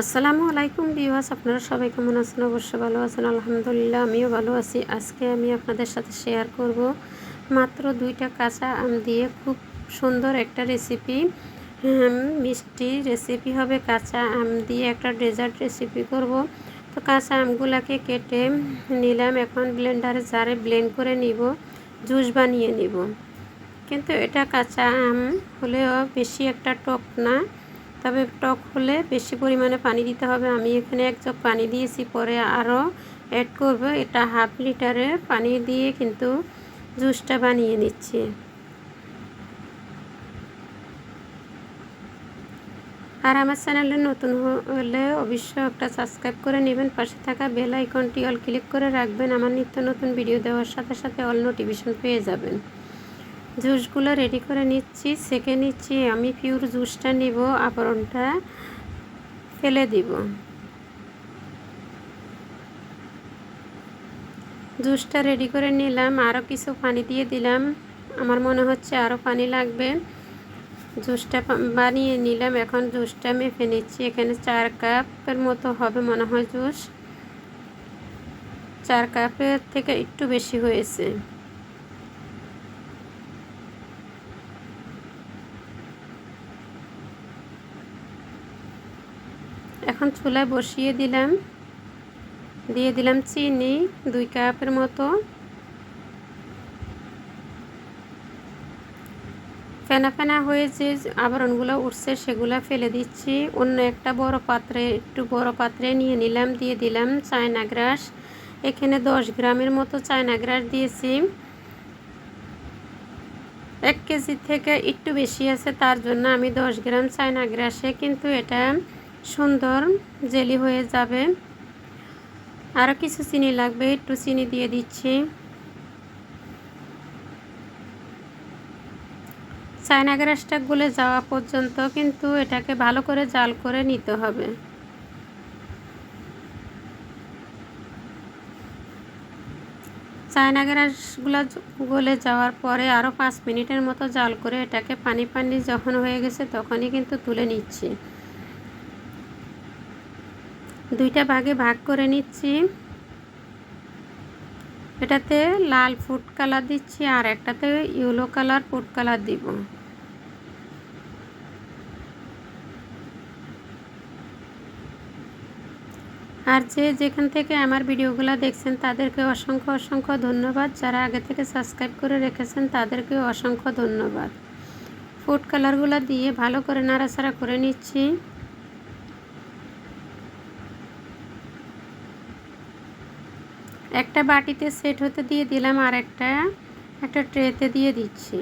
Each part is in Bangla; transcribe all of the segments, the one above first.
আসসালামু আলাইকুম বিওয়াস আপনারা সবাই কেমন আছেন? অবশ্যই ভালো আছেন, আলহামদুলিল্লাহ, আমিও ভালো আছি। আজকে আমি আপনাদের সাথে শেয়ার করব মাত্র দুইটা কাঁচা আম দিয়ে খুব সুন্দর একটা রেসিপি মিষ্টি রেসিপি হবে কাঁচা আম দিয়ে একটা ডেজার্ট রেসিপি করব। তো কাঁচা আমগুলাকে কেটে নিলাম, এখন ব্লেন্ডারে জারে ব্লেন্ড করে নিব জুস বানিয়ে নিব। কিন্তু এটা কাঁচা আম হলেও বেশি একটা টক না। তবে টক হলে বেশি পরিমাণে পানি দিতে হবে। আমি এখানে এক জগ পানি দিয়েছি, পরে আরও অ্যাড করব। এটা হাফ লিটারে পানি দিয়ে কিন্তু জুসটা বানিয়ে নিচ্ছি। আর আমার চ্যানেলে নতুন হলে অবশ্যই একটা সাবস্ক্রাইব করে নেবেন। পাশে থাকা বেল আইকনটি অল ক্লিক করে রাখবেন। আমার নিত্য নতুন ভিডিও দেওয়ার সাথে সাথে অল নোটিফিকেশন পেয়ে যাবেন। জুসগুলো রেডি করে নিচ্ছি, সেকে নিচ্ছি, আমি পিওর জুসটা নিব, আবরণটা ফেলে দিব। জুসটা রেডি করে নিলাম আরও কিছু পানি দিয়ে দিলাম। আমার মনে হচ্ছে আরও পানি লাগবে। জুসটা বানিয়ে নিলাম, এখন জুসটা মেপে নিচ্ছি, এখানে চার কাপের মতো হবে মনে হয় জুস। চার কাপের থেকে একটু বেশি হয়েছে। এখন চুলায় বসিয়ে দিলাম। দিয়ে দিলাম চিনি, দুই কাপের মতো। ফেনা ফেনা হয়ে যে আবরণগুলো উঠছে সেগুলো ফেলে দিচ্ছি। অন্য একটা বড় পাত্রে, একটু বড় পাত্রে নিয়ে নিলাম, দিয়ে দিলাম চায়না গ্রাস। এখানে দশ গ্রামের মতো চায়না গ্রাস দিয়েছি। এক কেজি থেকে একটু বেশি আছে, তার জন্য আমি দশ গ্রাম চায়না গ্রাসে কিন্তু এটা সুন্দর, জেলি হয়ে যাবে। আরও কিছু চিনি লাগবে, একটু চিনি দিয়ে দিচ্ছি। চায়না গ্রাসটা গুলে যাওয়া পর্যন্ত কিন্তু এটাকে ভালো করে জাল করে নিতে হবে। চায়না গ্রাসগুলো গলে যাওয়ার পরে আরও পাঁচ মিনিটের মতো জাল করে এটাকে পানি পানি যখন হয়ে গেছে তখনই কিন্তু তুলে নিচ্ছি। দুইটা ভাগে ভাগ করে নিচ্ছি। এটাতে লাল ফুড কালার দিচ্ছি আর একটাতে ইয়েলো কালার ফুড কালার দিব। আর যে যেখান থেকে আমার ভিডিওগুলো দেখছেন, তাদেরকে অসংখ্য অসংখ্য ধন্যবাদ। যারা আগে থেকে সাবস্ক্রাইব করে রেখেছেন তাদেরকে অসংখ্য ধন্যবাদ। ফুড কালারগুলো দিয়ে ভালো করে নাড়াচাড়া করে নিচ্ছি। একটা বাটিতে সেট হতে দিয়ে দিলাম আর একটা একটা ট্রেতে দিয়ে দিচ্ছি।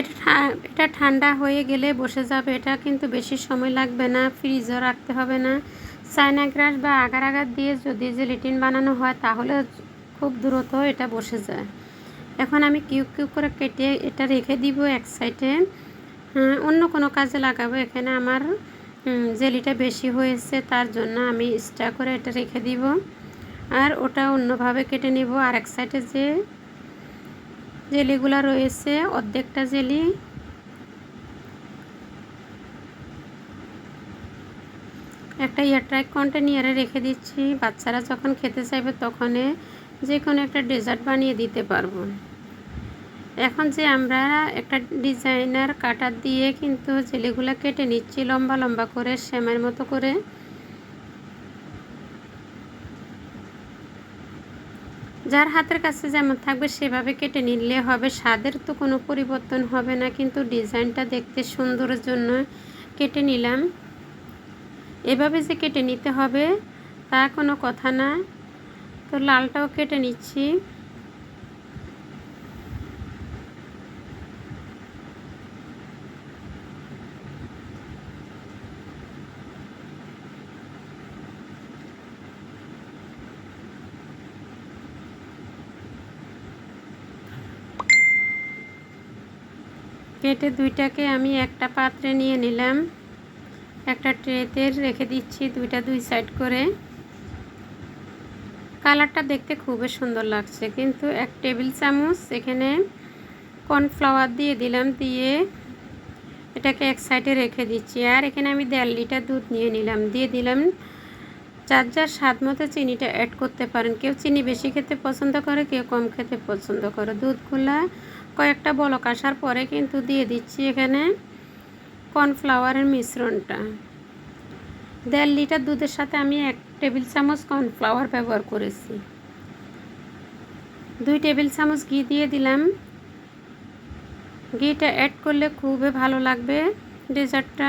এটা এটা ঠান্ডা হয়ে গেলে বসে যাবে এটা, কিন্তু বেশি সময় লাগবে না, ফ্রিজও রাখতে হবে না। চায়না গ্রাস বা আগার আগার দিয়ে যদি জেলিটিন বানানো হয়, তাহলে খুব দ্রুত এটা বসে যায়। এখন আমি কিউ কিউ করে কেটে এটা রেখে দিব এক সাইডে। অন্য কোনো কাজে লাগাবো। এখানে আমার জেলিটা বেশি হয়েছে, তার জন্য আমি স্টা করে এটা রেখে দিব। আর ওটা অন্যভাবে কেটে নিব। আর এক সাইডে যে জেলিগুলো রয়েছে, অর্ধেকটা জেলি। একটা এয়ারট্রাইক কন্টেনিয়ারে রেখে দিচ্ছি। বাচ্চারা যখন খেতে চাইবে তখন যে কোনো একটা ডেজার্ট বানিয়ে দিতে পারব। এখন যে আমরা একটা ডিজাইনার কাটার দিয়ে কিন্তু জেলিগুলো কেটে নিচ্ছি লম্বা লম্বা করে শ্যামের মতো করে। যার হাতের কাছে যেমন থাকবে সেভাবে কেটে নিলে হবে। স্বাদের তো কোনো পরিবর্তন হবে না, কিন্তু ডিজাইনটা দেখতে সুন্দরের জন্য কেটে নিলাম। এভাবে যে কেটে নিতে হবে তা কোনো কথা না। তো লালটাও কেটে নিচ্ছি। কেটে দুইটাকে আমি একটা পাত্রে নিয়ে নিলাম। একটা ট্রেতে রেখে দিচ্ছি দুইটা দুই সাইড করে। কালারটা দেখতে খুবই সুন্দর লাগছে, কিন্তু এক টেবিল চামচ এখানে কর্নফ্লাওয়ার দিয়ে দিলাম, দিয়ে এটাকে এক সাইডে রেখে দিচ্ছি। আর এখানে আমি দেড় লিটার দুধ নিয়ে নিলাম, দিয়ে দিলাম। যার যার স্বাদ মতো চিনিটা অ্যাড করতে পারেন। কেউ চিনি বেশি খেতে পছন্দ করে, কেউ কম খেতে পছন্দ করে। দুধগুলা কয়েকটা বলক আসার পরে কিন্তু দিয়ে দিচ্ছি এখানে কর্নফ্লাওয়ারের মিশ্রণটা। দেড় লিটার দুধের সাথে আমি এক টেবিল চামচ কর্নফ্লাওয়ার ব্যবহার করেছি। দুই টেবিল চামচ ঘি দিয়ে দিলাম। ঘিটা অ্যাড করলে খুবই ভালো লাগবে ডেজার্টটা।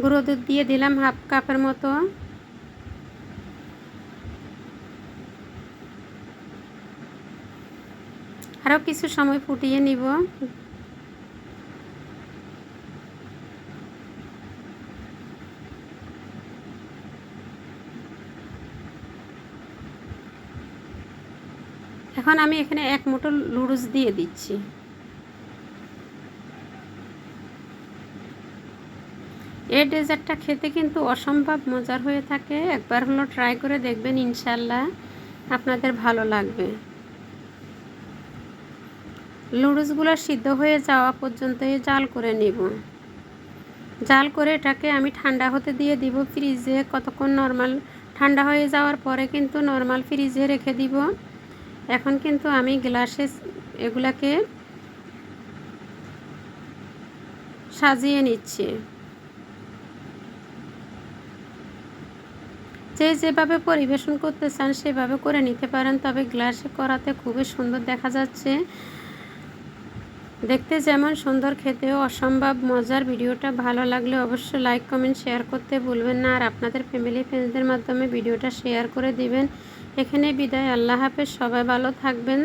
গুঁড়ো দুধ দিয়ে দিলাম হাফ কাপের মতো। আরও কিছু সময় ফুটিয়ে নিব। এখন আমি এখানে এক মুঠো লুডুস দিয়ে দিচ্ছি। এই ডেজার্টটা খেতে কিন্তু অসম্ভব মজার হয়ে থাকে। একবার হলো ট্রাই করে দেখবেন, ইনশাল্লাহ আপনাদের ভালো লাগবে। লুডুসগুলো সিদ্ধ হয়ে যাওয়া পর্যন্ত জাল করে নিব। জাল করে এটাকে আমি ঠান্ডা হতে দিয়ে দিব ফ্রিজে। কতক্ষণ নর্মাল ঠান্ডা হয়ে যাওয়ার পরে কিন্তু নর্মাল ফ্রিজে রেখে দিব। এখন কিন্তু আমি গ্লাসে এগুলাকে সাজিয়ে নিচ্ছি। যে যেভাবে পরিবেশন করতে চান সেভাবে করে নিতে পারেন, তবে গ্লাসে করাতে খুবই সুন্দর দেখা যাচ্ছে। দেখতে যেমন সুন্দর, খেতেও অসম্ভব, মজার ভিডিওটা ভালো লাগলে অবশ্যই লাইক কমেন্ট শেয়ার করতে ভুলবেন না। আর আপনাদের ফ্যামিলি ফ্রেন্ডসদের মাধ্যমে ভিডিওটা শেয়ার করে দিবেন। এখানে বিদায়, আল্লাহ হাফেজ, সবাই ভালো থাকবেন।